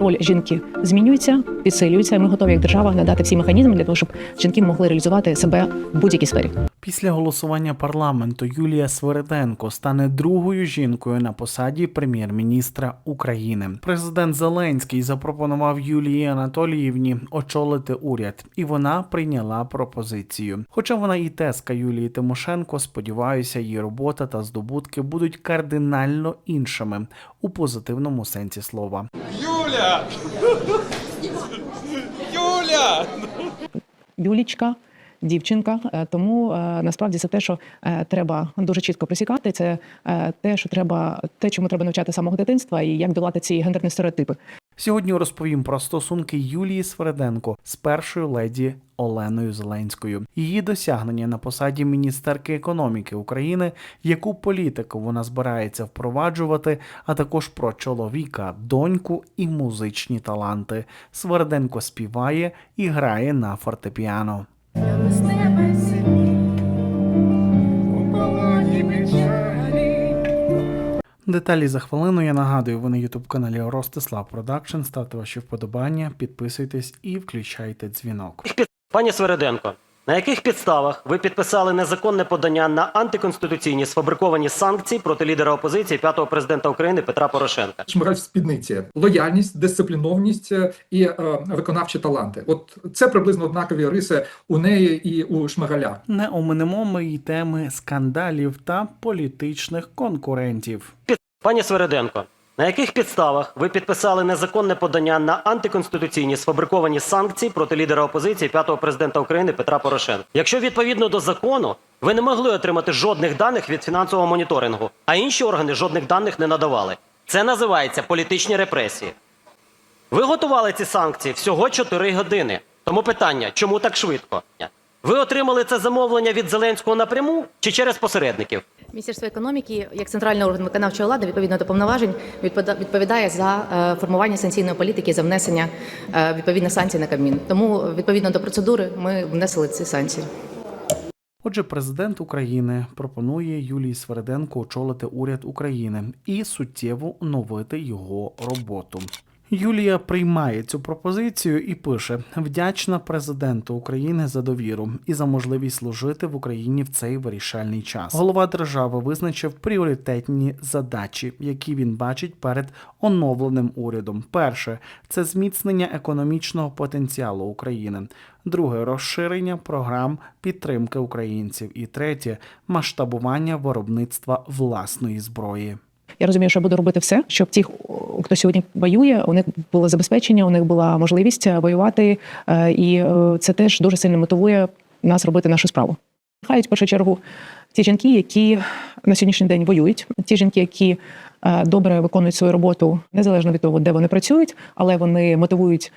роль жінки змінюється, підсилюється. Ми готові як держава надати всі механізми для того, щоб жінки могли реалізувати себе в будь-якій сфері. Після голосування парламенту Юлія Свериденко стане другою жінкою на посаді прем'єр-міністра України. Президент Зеленський запропонував Юлії Анатоліївні очолити уряд, і вона прийняла пропозицію. Хоча вона і тезка Юлії Тимошенко, сподіваюся, її робота та здобутки будуть кардинально іншими у позитивному сенсі слова. Юля! Юля! Юлічка. Дівчинка, Е, тому е, насправді це те, що е, треба дуже чітко присікати. Це те, що треба, те, чому треба навчати самого дитинства, і як долати ці гендерні стереотипи. Сьогодні розповім про стосунки Юлії Свереденко з першою леді Оленою Зеленською, її досягнення на посаді міністерки економіки України, яку політику вона збирається впроваджувати, а також про чоловіка, доньку і музичні таланти. Свереденко співає і грає на фортепіано. Деталі за хвилину. Я нагадую, ви на ютуб каналі Ростислав Продакшн. Ставте ваші вподобання, підписуйтесь і включайте дзвінок. Пані Свереденко, на яких підставах ви підписали незаконне подання на антиконституційні сфабриковані санкції проти лідера опозиції п'ятого президента України Петра Порошенка? шмигаль в спідниці, лояльність, дисциплінованість е, і е, виконавчі таланти. От це приблизно однакові риси у неї і у шмигаля. Не оминемо ми й теми скандалів та політичних конкурентів. Пані Свереденко, на яких підставах ви підписали незаконне подання на антиконституційні сфабриковані санкції проти лідера опозиції п'ятого президента України Петра Порошенка? Якщо відповідно до закону ви не могли отримати жодних даних від фінансового моніторингу, а інші органи жодних даних не надавали. Це називається політичні репресії. Ви готували ці санкції всього 4 години. Тому питання, чому так швидко? Ви отримали це замовлення від Зеленського напряму чи через посередників? Міністерство економіки, як центральний орган виконавчої влади, відповідно до повноважень, відповіда- відповідає за е, формування санкційної політики, за внесення е, відповідних санкцій на Кабмін. Тому відповідно до процедури ми внесли ці санкції. Отже, президент України пропонує Юлії Свереденко очолити уряд України і суттєво оновити його роботу. Юлія приймає цю пропозицію і пише: вдячна президенту України за довіру і за можливість служити в Україні в цей вирішальний час. Голова держави визначив пріоритетні задачі, які він бачить перед оновленим урядом. Перше це зміцнення економічного потенціалу України. Друге розширення програм підтримки українців. І третє масштабування виробництва власної зброї. Я розумію, що я буду робити все, щоб ті, хто сьогодні воює, у них було забезпечення, у них була можливість е, воювати, е, і е, це теж дуже сильно мотивує нас робити нашу справу. Хай в першу чергу ті жінки, які на сьогоднішній день воюють, ті жінки, які добре виконують свою роботу, незалежно від того, де вони працюють, але вони мотивують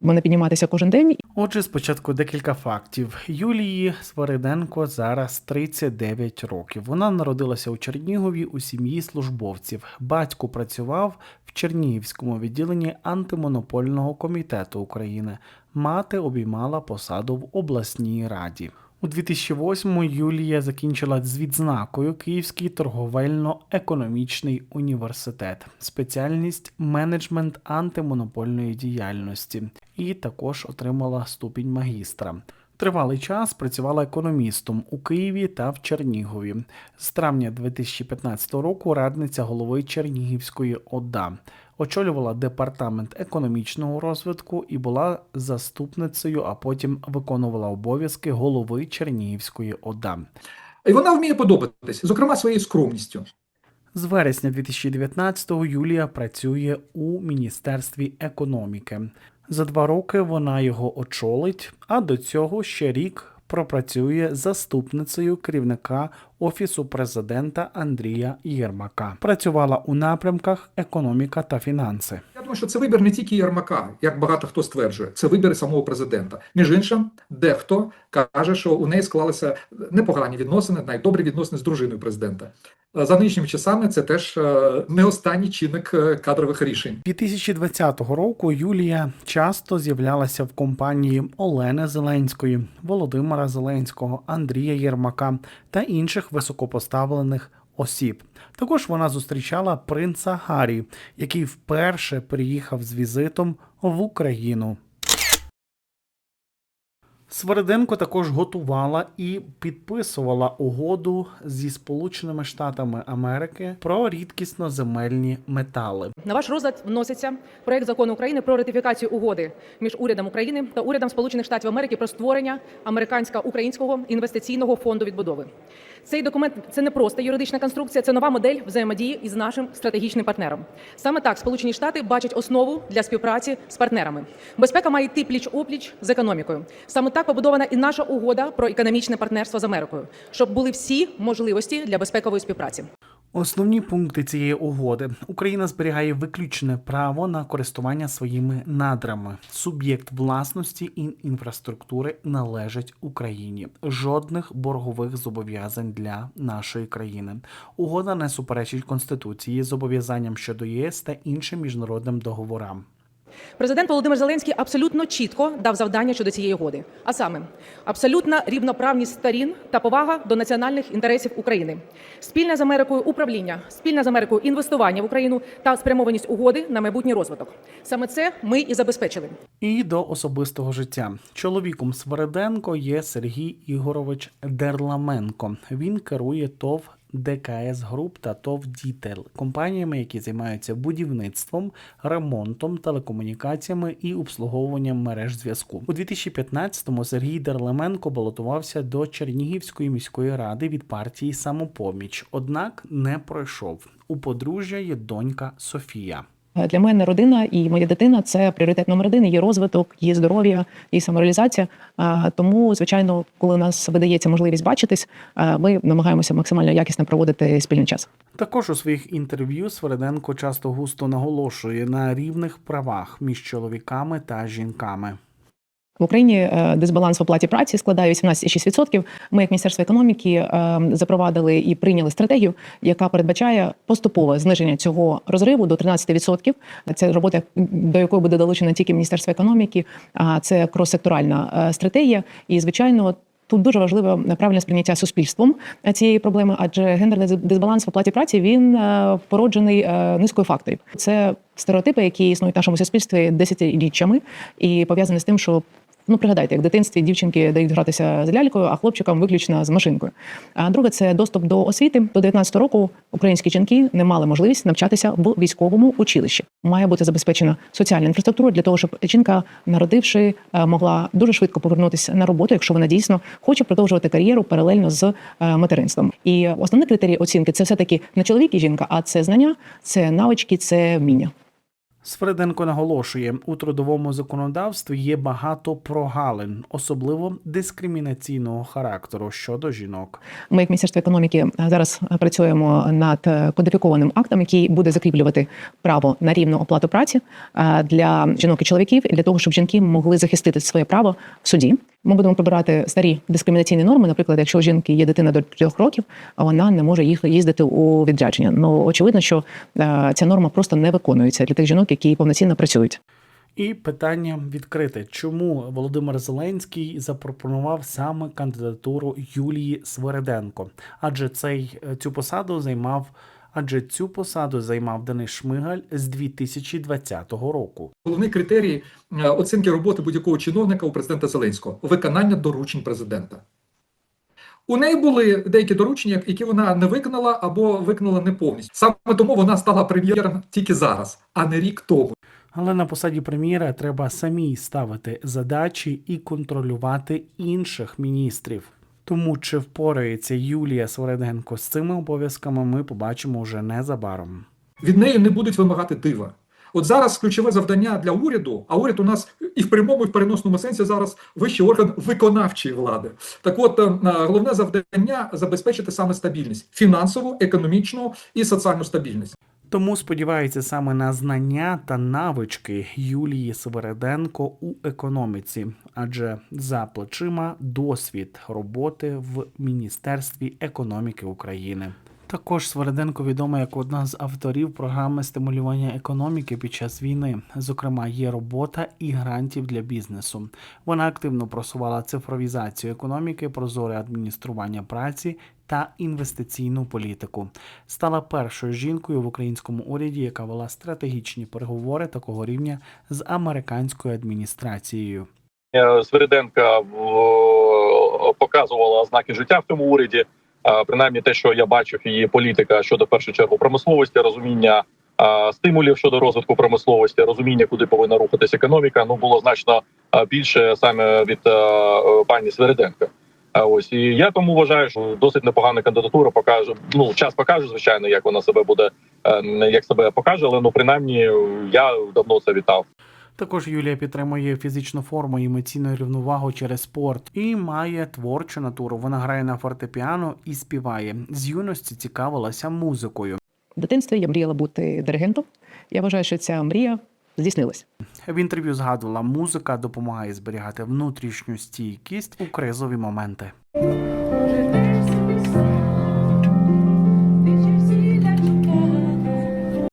мене підніматися кожен день Отже, спочатку декілька фактів. Юлії Свириденко зараз 39 років. Вона народилася у Чернігові у сім'ї службовців. Батько працював в Чернігівському відділенні антимонопольного комітету України. Мати обіймала посаду в обласній раді. У 2008-му Юлія закінчила з відзнакою Київський торговельно-економічний університет, спеціальність менеджмент антимонопольної діяльності, і також отримала ступінь магістра. Тривалий час працювала економістом у Києві та в Чернігові. З травня 2015 року радниця голови Чернігівської ОДА. Очолювала департамент економічного розвитку і була заступницею, а потім виконувала обов'язки голови Чернігівської ОДА. І вона вміє подобатись, зокрема своєю скромністю. З вересня 2019-го Юлія працює у Міністерстві економіки. За два роки вона його очолить, а до цього ще рік пропрацює заступницею керівника Офісу президента Андрія Єрмака. Працювала у напрямках економіка та фінанси. Думаю, що це вибір не тільки Єрмака, як багато хто стверджує, це вибір самого президента. Між іншим, дехто каже, що у неї склалися непогані відносини, навіть добрі відносини з дружиною президента. За нинішніми часами це теж е, не останній чинник е, кадрових рішень. 2020 року Юлія часто з'являлася в компанії Олени Зеленської, Володимира Зеленського, Андрія Єрмака та інших високопоставлених осіб. Також вона зустрічала принца Гаррі, який вперше приїхав з візитом в Україну. Свериденко також готувала і підписувала угоду зі Сполученими Штатами Америки про рідкісно земельні метали. На ваш розгляд вноситься проект закону України про ратифікацію угоди між урядом України та урядом Сполучених Штатів Америки про створення американсько-українського інвестиційного фонду відбудови. Цей документ це не просто юридична конструкція, це нова модель взаємодії із нашим стратегічним партнером. Саме так Сполучені Штати бачать основу для співпраці з партнерами. Безпека має йти пліч опліч з економікою. Саме так побудована і наша угода про економічне партнерство з Америкою, щоб були всі можливості для безпекової співпраці. Основні пункти цієї угоди: Україна зберігає виключне право на користування своїми надрами. Суб'єкт власності і інфраструктури належить Україні. Жодних боргових зобов'язань для нашої країни. Угода не суперечить конституції, зобов'язанням щодо ЄС та іншим міжнародним договорам. Президент Володимир Зеленський абсолютно чітко дав завдання щодо цієї угоди, а саме абсолютна рівноправність сторін та повага до національних інтересів України, спільне з Америкою управління, спільне з Америкою інвестування в Україну та спрямованість угоди на майбутній розвиток. Саме це ми і забезпечили. І до особистого життя. Чоловіком Свериденко є Сергій Ігорович Дерламенко. Він керує ТОВ ДКС Груп та ТОВ Дітел компаніями, які займаються будівництвом, ремонтом, телекомунікаціями і обслуговуванням мереж зв'язку. У 2015-му Сергій Дерлеменко балотувався до Чернігівської міської ради від партії Самопоміч, однак не пройшов. У подружжя є донька Софія. Е, Для мене родина і моя дитина це пріоритет номер один. Її розвиток, її здоров'я, її самореалізація. Тому, звичайно, коли у нас видається можливість бачитись, ми намагаємося максимально якісно проводити спільний час. Також у своїх інтерв'ю Свереденко часто густо наголошує на рівних правах між чоловіками та жінками. В Україні е, дисбаланс в оплаті праці складає 18,6%. Ми, як Міністерство економіки, е, запровадили і прийняли стратегію, яка передбачає поступове зниження цього розриву до 13%. Це робота, до якої буде долучена тільки Міністерство економіки, а це крос-секторальна е, стратегія. І, звичайно, Тут дуже важливе правильне сприйняття суспільством цієї проблеми, адже гендерний дисбаланс в оплаті праці він породжений низкою факторів. Це стереотипи, які існують в нашому суспільстві десятиріччями, і пов'язані з тим, що ну пригадайте, як в дитинстві дівчинки дають гратися з лялькою, а хлопчикам виключно з машинкою. А друге це доступ до освіти. До 19 року українські жінки не мали можливість навчатися в військовому училищі. Має бути забезпечена соціальна інфраструктура для того, щоб жінка, народивши, е, могла дуже швидко повернутися на роботу, якщо вона дійсно хоче продовжувати кар'єру паралельно з е, материнством. І основний критерій оцінки це все таки не чоловік і жінка, а це знання, це навички, це вміння. Сфреденко наголошує, у трудовому законодавстві є багато прогалин, особливо дискримінаційного характеру щодо жінок. Ми, як Міністерство економіки, зараз працюємо над е, кодифікованим актом, який буде закріплювати право на рівну оплату праці е, для жінок і чоловіків, для того, щоб жінки могли захистити своє право в суді. Ми будемо прибирати старі дискримінаційні норми. Наприклад, якщо у жінки є дитина до трьох років, а вона не може їх їздити у відрядження. Ну очевидно, що е, ця норма просто не виконується для тих жінок, які повноцінно працюють. І питання відкрите: чому Володимир Зеленський запропонував саме кандидатуру Юлії Свериденко? Адже цей е, цю посаду займав. Адже цю посаду займав Денис Шмигаль з 2020 року. Головний критерій е, оцінки роботи будь-якого чиновника у президента Зеленського виконання доручень президента. У неї були деякі доручення, які вона не виконала або виконала не повністю. Саме тому вона стала прем'єром тільки зараз, а не рік тому. Але на посаді прем'єра треба самій ставити задачі і контролювати інших міністрів. Тому чи впорається Юлія Свериденко з цими обов'язками, ми побачимо вже незабаром. Від неї не будуть вимагати дива. От зараз ключове завдання для уряду, а уряд у нас і в прямому, і в переносному сенсі зараз вищий орган виконавчої влади. Так от е, головне завдання забезпечити саме стабільність фінансову, економічну і соціальну стабільність. Тому сподівається саме на знання та навички Юлії Свериденко у економіці, адже за плечима досвід роботи в Міністерстві економіки України. Також Свериденко відома як одна з авторів програми стимулювання економіки під час війни. Зокрема, є робота і грантів для бізнесу. Вона активно просувала цифровізацію економіки, прозоре адміністрування праці та інвестиційну політику. Стала першою жінкою в українському уряді, яка вела стратегічні переговори такого рівня з американською адміністрацією. Е, Свириденка показувала ознаки життя в цьому уряді. Е, Принаймні, те, що я бачив, її політика щодо першу чергу промисловості, розуміння е, стимулів щодо розвитку промисловості, розуміння, куди повинна рухатись економіка. Ну було значно е, більше саме від е, е, пані Свириденка. А ось і я тому вважаю, що досить непогана кандидатура покаже. Ну час покаже, звичайно, як вона себе буде, е, як себе покаже, але ну принаймні я давно це вітав. Також Юлія підтримує фізичну форму і емоційну рівновагу через спорт і має творчу натуру. Вона грає на фортепіано і співає. З юності цікавилася музикою. В дитинстві я мріяла бути диригентом. Я вважаю, що ця мрія здійснилась. В інтерв'ю згадувала, музика допомагає зберігати внутрішню стійкість у кризові моменти.